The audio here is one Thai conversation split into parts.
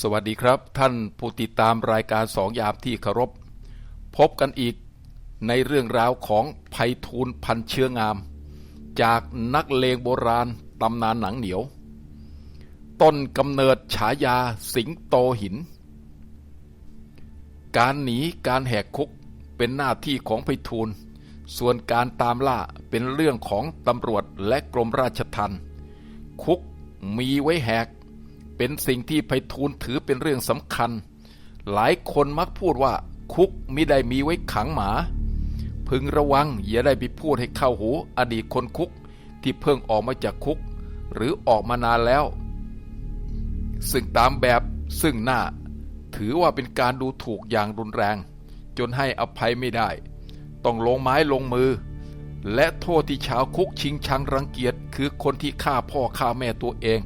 สวัสดีครับ ท่านผู้ติดตามรายการสองยามที่เคารพ พบกันอีกในเรื่องราวของไพฑูรย์พันเชื้องาม จากนักเลงโบราณตำนานหนังเหนียว ต้นกำเนิดฉายาสิงโตหิน การหนีการแหกคุกเป็นหน้าที่ของไพฑูรย์ส่วนการตามล่าเป็นเรื่องของตำรวจและกรมราชทัณฑ์คุกมีไว้แหก เป็นสิ่งที่ไพฑูรย์ถือเป็นเรื่องสำคัญ หลายคนมักพูดว่าคุกมิได้มีไว้ขังหมา พึงระวังอย่าได้ไปพูดให้เข้าหูอดีตคนคุกที่เพิ่งออกมาจากคุก หรือออกมานานแล้ว ซึ่งตามแบบซึ่งหน้า ถือว่าเป็นการดูถูกอย่างรุนแรง จนให้อภัยไม่ได้ ต้องลงไม้ลงมือ และโทษที่ชาวคุกชิงชังรังเกียจ คือคนที่ฆ่าพ่อฆ่าแม่ตัวเอง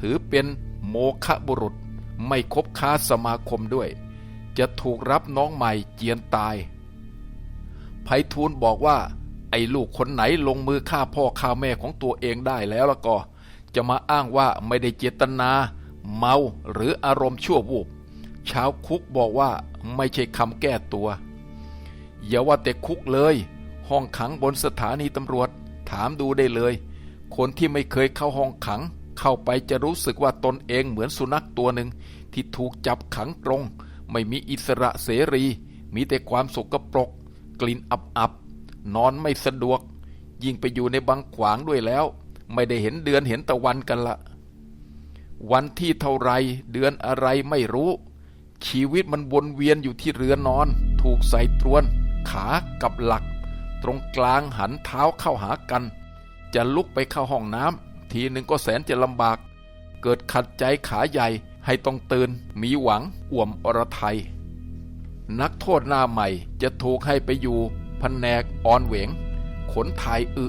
ถือเป็น โมฆะบุรุษไม่คบค้าสมาคมด้วย จะถูกรับน้องใหม่เจียนตายไพฑูรย์บอกว่า ไอ้ลูกคนไหนลงมือฆ่าพ่อฆ่าแม่ของตัวเองได้แล้วล้วก็ จะมาอ้างว่าไม่ได้เจตนา เมาหรืออารมณ์ชั่ววูบชาวคุกบอกว่าไม่ใช่คำแก้ตัว อย่าว่าแต่คุกเลย ห้องขังบนสถานีตำรวจ ถามดูได้เลย คนที่ไม่เคยเข้าห้องขัง เข้าไปจะรู้สึกว่าตนเองเหมือนสุนัขตัวหนึ่งที่ถูกจับขังตรง ไม่มีอิสระเสรี มีแต่ความสกปรก กลิ่นอับอับนอนไม่สะดวก ยิ่งไปอยู่ในบังขวางด้วยแล้ว ไม่ได้เห็นเดือนเห็นตะวันกันละ วันที่เท่าไรเดือนอะไรไม่รู้ ชีวิตมันวนเวียนอยู่ที่เรือนอน ถูกใส่ตรวน ขากับหลัก ตรงกลางหันเท้าเข้าหากัน จะลุกไปเข้าห้องน้ำ ทีหนึ่งก็แสนจะลำบาก เกิดขัดใจขาใหญ่ให้ต้องตื่นมีหวังอ่วมอรไทย นักโทษหน้าใหม่จะถูกให้ไปอยู่แผนกออนเหวง ขนถ่ายอึ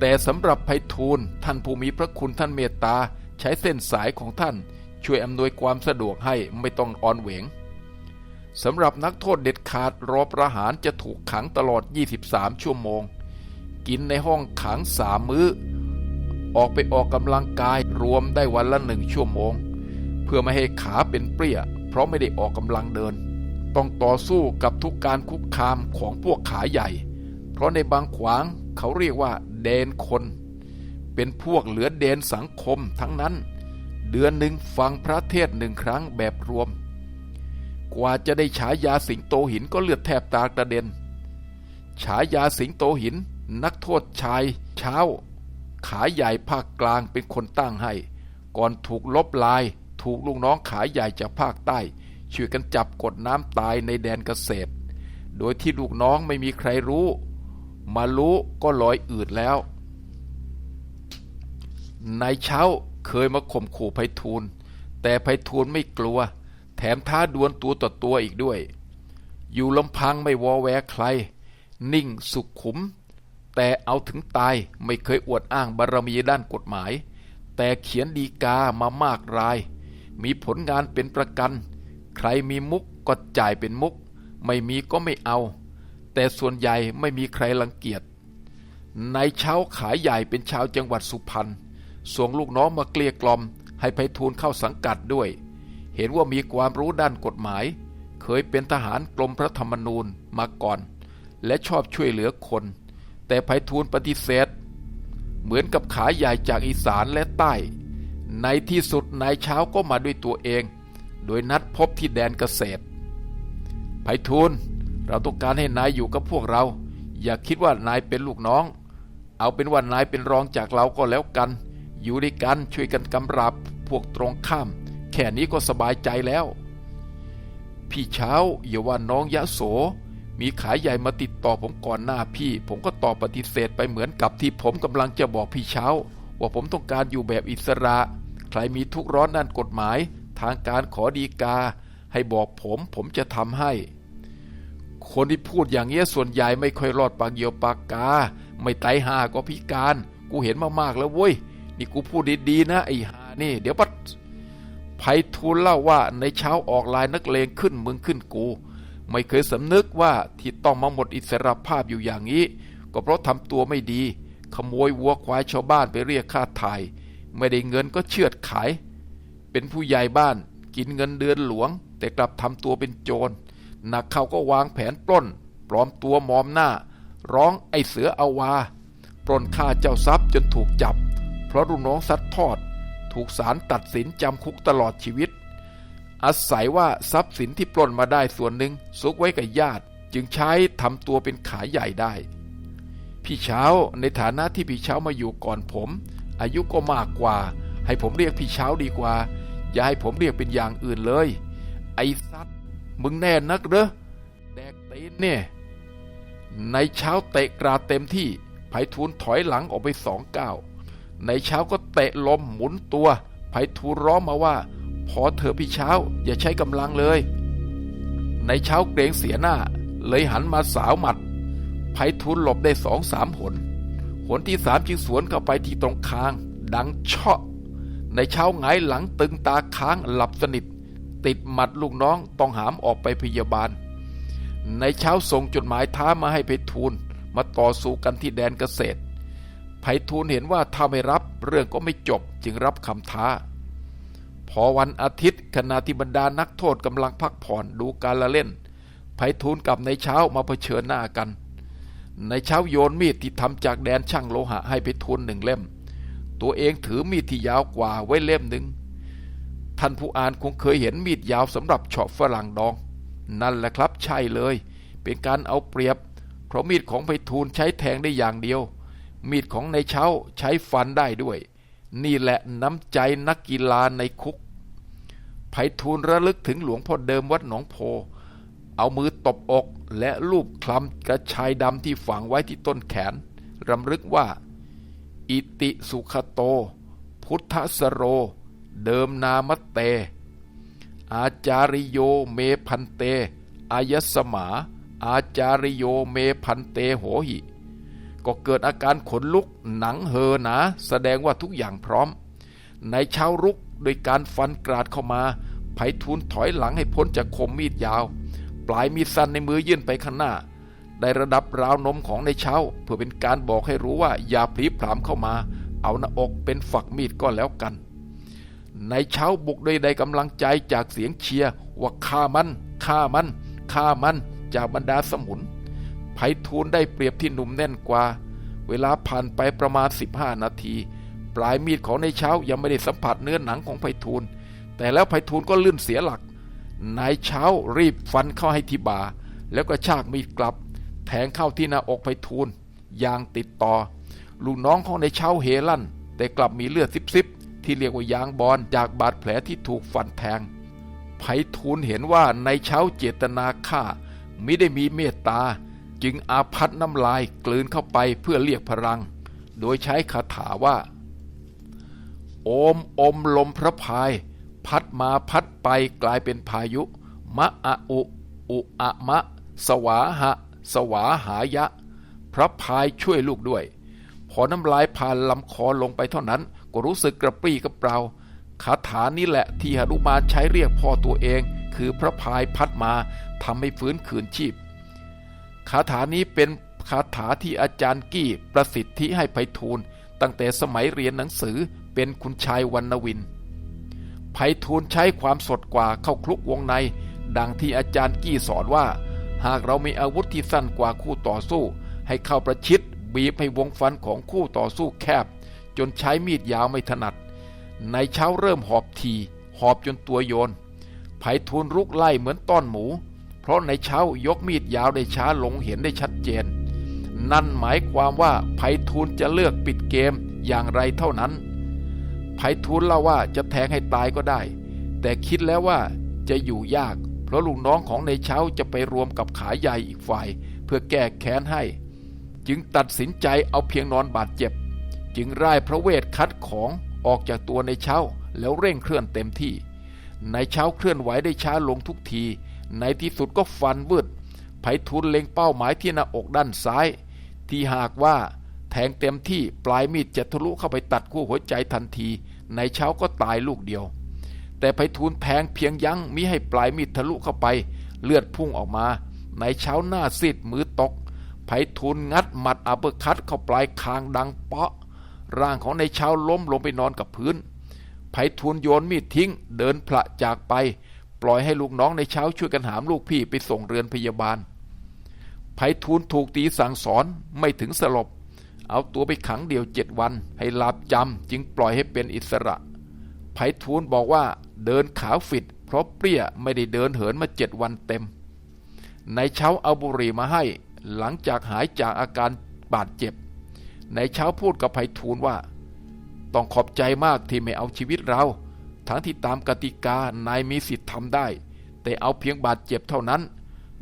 แต่สำหรับไพฑูรย์ท่านผู้มีพระคุณท่านเมตตาใช้เส้นสายของท่านช่วยอำนวยความสะดวกให้ไม่ต้องออนเหวงสำหรับนักโทษเด็ดขาดรอประหารจะถูกขังตลอด 23 ชั่วโมง กินในห้องขังสามมื้อ ออกไปออกกำลังกายรวมได้วันละหนึ่งชั่วโมง เพื่อไม่ให้ขาเป็นเปรี้ย เพราะไม่ได้ออกกำลังเดิน ต้องต่อสู้กับทุกการคุกคามของพวกขาใหญ่ เพราะในบางขวางเขาเรียกว่าเดนคน เป็นพวกเหลือเดนสังคมทั้งนั้น เดือนหนึ่งฟังพระเทศหนึ่งครั้งแบบรวม กว่าจะได้ฉายาสิงโตหินก็เลือดแทบตากระเด็นฉายาสิงโตหินนักโทษชายเช้า ขาใหญ่ภาคกลางเป็นคนตั้งให้ ก่อนถูกลบลาย ถูกลูกน้องขาใหญ่จากภาคใต้ช่วยกันจับกดน้ำตายในแดนเกษตร โดยที่ลูกน้องไม่มีใครรู้ มารู้ก็ลอยอืดแล้วนายเช้าเคยมาข่มขู่ไพฑูรย์แต่ไพฑูรย์ไม่กลัว แถมท้าดวลตัวต่อตัวอีกด้วย อยู่ลำพังไม่วอแวใคร นิ่งสุขขุม แต่เอาถึงตายไม่เคยอวดอ้างบารมีด้านกฎหมาย แต่เขียนดีกามามากราย มีผลงานเป็นประกัน ใครมีมุกก็จ่ายเป็นมุก ไม่มีก็ไม่เอา แต่ส่วนใหญ่ไม่มีใครรังเกียจนายเช้าขายใหญ่เป็นชาวจังหวัดสุพรรณส่งลูกน้องมาเกลี้ยกล่อม ให้ไพฑูรย์เข้าสังกัดด้วย เห็นว่ามีความรู้ด้านกฎหมาย เคยเป็นทหารกรมพระธรรมนูญมาก่อน และชอบช่วยเหลือคน แต่ไพฑูรย์ปฏิเสธ เหมือนกับขาใหญ่จากอีสานและใต้ ในที่สุดนายเช้าก็มาด้วยตัวเอง โดยนัดพบที่แดนเกษตรไพฑูรย์เราต้องการให้นายอยู่กับพวกเรา อย่าคิดว่านายเป็นลูกน้อง เอาเป็นว่านายเป็นรองจากเราก็แล้วกัน อยู่ด้วยกันช่วยกันกำราบพวกตรงข้าม แค่นี้ก็สบายใจแล้ว พี่เช้าอย่าว่าน้องยะโส มีขายใหญ่มาติดต่อผมก่อนหน้าพี่ ผมก็ตอบปฏิเสธไปเหมือนกับที่ผมกำลังจะบอกพี่เช้า ว่าผมต้องการอยู่แบบอิสระ ใครมีทุกข์ร้อนด้านกฎหมาย ทางการขอดีกา ให้บอกผมผมจะทำให้ คนที่พูดอย่างเงี้ยส่วนใหญ่ไม่ค่อยรอดปากเหี่ยวปากกา ไม่ไตายหาก็พิการ กูเห็นมามากแล้วเว้ยนี่กูพูดดีๆนะไอ้หานี่ เดี๋ยวปัดไพฑูรย์เล่าว่าในเช้าออกลายนักเลงขึ้นมึงขึ้นกู ไม่เคยสำนึกว่าที่ต้องมาหมดอิสรภาพอยู่อย่างนี้ ก็เพราะทำตัวไม่ดี ขโมยวัวควายชาวบ้านไปเรียกค่าถ่ายไม่ได้เงินก็เชือดขาย เป็นผู้ใหญ่บ้านกินเงินเดือนหลวง แต่กลับทำตัวเป็นโจรหนักเขาก็วางแผนปล้น ปลอมตัวมอมหน้า ร้องไอเสืออาวา ปล้นฆ่าเจ้าทรัพย์จนถูกจับ เพราะลูกน้องซัดทอด ถูกศาลตัดสินจำคุกตลอดชีวิต อาศัยว่าทรัพย์สินที่ปล้นมาได้ส่วนหนึ่งซุกไว้กับญาติ จึงใช้ทำตัวเป็นขายใหญ่ได้ พี่เช้าในฐานะที่พี่เช้ามาอยู่ก่อนผม อายุก็มากกว่า ให้ผมเรียกพี่เช้าดีกว่า อย่าให้ผมเรียกเป็นอย่างอื่นเลย ไอ้สัตว์มึงแน่นักเหรอแดกตีนเนี่ยในเช้าเตะกราเต็มที่ไผ่ทูลถอยหลังออกไปสองก้าวในเช้าก็เตะลมหมุนตัวไผ่ทูลร้องมาว่า พอเธอพี่เช้าอย่าใช้กำลังเลย ในเช้าเกรงเสียหน้า เลยหันมาสาวหมัดไผ่ทูลหลบได้สองสามหน หนที่สามจึงสวนเข้าไปที่ตรงคาง ดังเชาะ ในเช้าหงายหลังตึงตาค้างหลับสนิท ติดหมัดลูกน้องต้องหามออกไปพยาบาล ในเช้าส่งจดหมายท้ามาให้ไปทูลมาต่อสู้กันที่แดนเกษตรไพฑูรย์เห็นว่าถ้าไม่รับเรื่องก็ไม่จบจึงรับคำท้า พอวันอาทิตย์ขณะที่บรรดานักโทษกำลังพักผ่อนดูการละเล่นไพฑูรย์กับในเช้ามาเผชิญหน้ากัน ในเช้าโยนมีดที่ทำจากแดนช่างโลหะให้ไปทูลหนึ่งเล่ม ตัวเองถือมีดที่ยาวกว่าไว้เล่มหนึ่งท่านผู้อ่านคงเคยเห็นมีดยาวสำหรับเฉาะฝรั่งดอง นั่นแหละครับใช่เลย เป็นการเอาเปรียบ เพราะมีดของไพฑูรย์ใช้แทงได้อย่างเดียว มีดของในเช้าใช้ฟันได้ด้วย นี่แหละน้ำใจนักกีฬาในคุกไพฑูรย์ระลึกถึงหลวงพ่อเดิมวัดหนองโพ เอามือตบอกและลูบคลำกระชายดำที่ฝังไว้ที่ต้นแขน รำลึกว่า อิติสุขโต พุทธสโร เดิมนามเต อาจาริโยเมพันเตอายสมา อาจาริโยเมพันเตโหหิ ก็เกิดอาการขนลุกหนังเฮอหนาแสดงว่าทุกอย่างพร้อม ในเช้ารุกโดยการฟันกราดเข้ามา ไผทูลถอยหลังให้พ้นจากคมมีดยาว ปลายมีดสั้นในมือยื่นไปข้างหน้า ได้ระดับราวนมของในเช้า เพื่อเป็นการบอกให้รู้ว่าอย่าพลีพรามเข้ามา เอาหน้าอกเป็นฝักมีดก็แล้วกัน ในเช้าบุกด้วยไดกำลังใจจากเสียงเชียร์ว่าฆ่ามันฆ่ามันฆ่ามันจากบรรดาสมุน ไผทูลได้เปรียบที่หนุ่มแน่นกว่า เวลาผ่านไปประมาณ 15 นาที ปลายมีดของในเช้ายังไม่ได้สัมผัสเนื้อหนังของไพฑูรย์แต่แล้วไพฑูรย์ก็ลื่นเสียหลัก นายเช้ารีบฟันเข้าให้ที่บ่า แล้วก็ชากมีดกลับ แทงเข้าที่หน้าอกไพฑูรย์อย่างติดต่อ ลูกน้องของนายเช้าเฮลั่น แต่กลับมีเลือดซิบๆที่เรียกว่ายางบอลจากบาดแผลที่ถูกฟันแทงไพฑูรย์เห็นว่านายเช้าเจตนาฆ่ามิได้มีเมตตา จึงอาพัดน้ำลายกลืนเข้าไปเพื่อเรียกพลัง โดยใช้คาถาว่า โอมอมลมพระพาย พัดมาพัดไปกลายเป็นพายุ มะอะอุ อุอะมะ สวาหะ สวาหายะ พระพายช่วยลูกด้วย พอน้ำลายผ่านลำคอลงไปเท่านั้น ก็รู้สึกกระปรี้กระเปร่าคาถานี้แหละที่หนุมานใช้เรียกพ่อตัวเอง คือพระพายพัดมาทำให้ฟื้นคืนชีพ คาถานี้เป็นคาถาที่อาจารย์กี้ประสิทธิให้ไพฑูรย์ตั้งแต่สมัยเรียนหนังสือเป็นคุณชายวรรณวินไพฑูรย์ใช้ความสดกว่าเข้าคลุกวงใน ดังที่อาจารย์กี้สอนว่า หากเรามีอาวุธที่สั้นกว่าคู่ต่อสู้ ให้เข้าประชิดบีบให้วงฟันของคู่ต่อสู้แคบ จนใช้มีดยาวไม่ถนัด ในเช้าเริ่มหอบที หอบจนตัวโยนไพฑูรย์รุกไล่เหมือนต้อนหมู เพราะในเช้ายกมีดยาวได้ช้าลงเห็นได้ชัดเจน นั่นหมายความว่าไพฑูรย์จะเลือกปิดเกมอย่างไรเท่านั้นไพฑูรย์เล่าว่าจะแทงให้ตายก็ได้ แต่คิดแล้วว่าจะอยู่ยาก เพราะลูกน้องของในเช้าจะไปรวมกับขาใหญ่อีกฝ่าย เพื่อแก้แค้นให้ จึงตัดสินใจเอาเพียงนอนบาดเจ็บ จึงร่ายพระเวทคัดของออกจากตัวในเช้าแล้วเร่งเคลื่อนเต็มที่ ในเช้าเคลื่อนไหวได้ช้าลงทุกที ในที่สุดก็ฟันวืดไผทุนเล็งเป้าหมายที่หน้าอกด้านซ้าย ที่หากว่าแทงเต็มที่ปลายมีดจะทะลุเข้าไปตัดคู่หัวใจทันที ในเช้าก็ตายลูกเดียว แต่ไพฑูรย์แทงเพียงยั้งมิให้ปลายมีดทะลุเข้าไป เลือดพุ่งออกมา ในเช้าหน้าซีดมือตกไพฑูรย์งัดหมัดอัปเปอร์คัตเข้าปลายคางดังเปาะ ร่างของในเช้าล้มลงไปนอนกับพื้นไพฑูรย์โยนมีดทิ้ง เดินพละจากไป ปล่อยให้ลูกน้องในเช้าช่วยกันหามลูกพี่ไปส่งเรือนพยาบาลไพฑูรย์ถูกตีสั่งสอนไม่ถึงสลบ เอาตัวไปขังเดี่ยวเจ็ดวัน ให้หลาบจำจึงปล่อยให้เป็นอิสระไพฑูรย์บอกว่าเดินขาวฟิดเพราะเปรี้ยไม่ได้เดินเหินมาเจ็ดวันเต็ม ในเช้าเอาบุหรี่มาให้หลังจากหายจากอาการบาดเจ็บ ในเช้าพูดกับไพฑูรย์ว่า ต้องขอบใจมากที่ไม่เอาชีวิตเรา ทั้งที่ตามกติกานายมีสิทธิ์ทำได้ แต่เอาเพียงบาดเจ็บเท่านั้น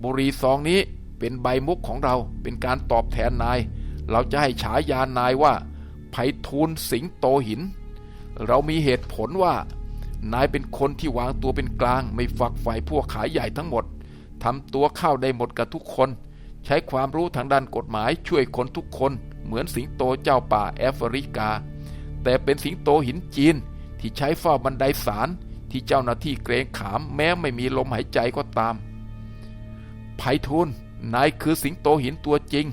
บุหรี่ซองนี้เป็นใบมุกของเราเป็นการตอบแทนนาย เราจะให้ฉายานายว่าไพฑูรย์สิงโตหิน เรามีเหตุผลว่า นายเป็นคนที่วางตัวเป็นกลางไม่ฝักใฝ่พวกขายใหญ่ทั้งหมดทำตัวเข้าได้หมดกับทุกคน ใช้ความรู้ทางด้านกฎหมายช่วยคนทุกคน เหมือนสิงโตเจ้าป่าแอฟริกา แต่เป็นสิงโตหินจีน ที่ใช้เฝ้าบันไดศาลที่เจ้าหน้าที่เกรงขามแม้ไม่มีลมหายใจก็ตามไพฑูรย์นายคือสิงโตหินตัวจริง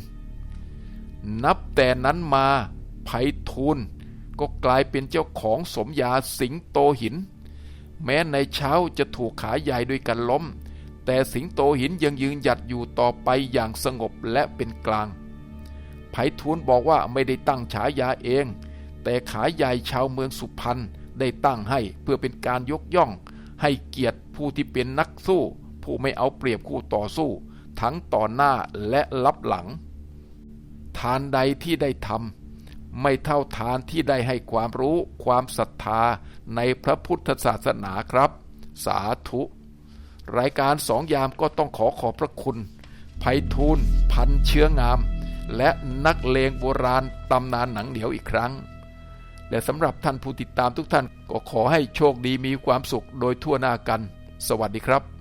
นับแต่นั้นมาไพฑูรย์ก็กลายเป็นเจ้าของสมญาสิงโตหิน แม้ในเช้าจะถูกขาใหญ่ด้วยกันล้ม แต่สิงโตหินยังยืนหยัดอยู่ต่อไปอย่างสงบและเป็นกลางไพฑูรย์บอกว่าไม่ได้ตั้งฉายาเอง แต่ขาใหญ่ชาวเมืองสุพรรณ ได้ตั้งให้เพื่อเป็นการยกย่อง ให้เกียรติผู้ที่เป็นนักสู้ ผู้ไม่เอาเปรียบคู่ต่อสู้ ทั้งต่อหน้าและลับหลัง ทานใดที่ได้ทำไม่เท่าทานที่ได้ให้ความรู้ความศรัทธาในพระพุทธศาสนาครับ สาธุ รายการสองยามก็ต้องขอขอบพระคุณไพฑูรย์พันเชื้องาม และนักเลงโบราณตำนานหนังเหนียวอีกครั้ง และสำหรับท่านผู้ติดตามทุกท่านก็ขอให้โชคดีมีความสุขโดยทั่วหน้ากัน สวัสดีครับ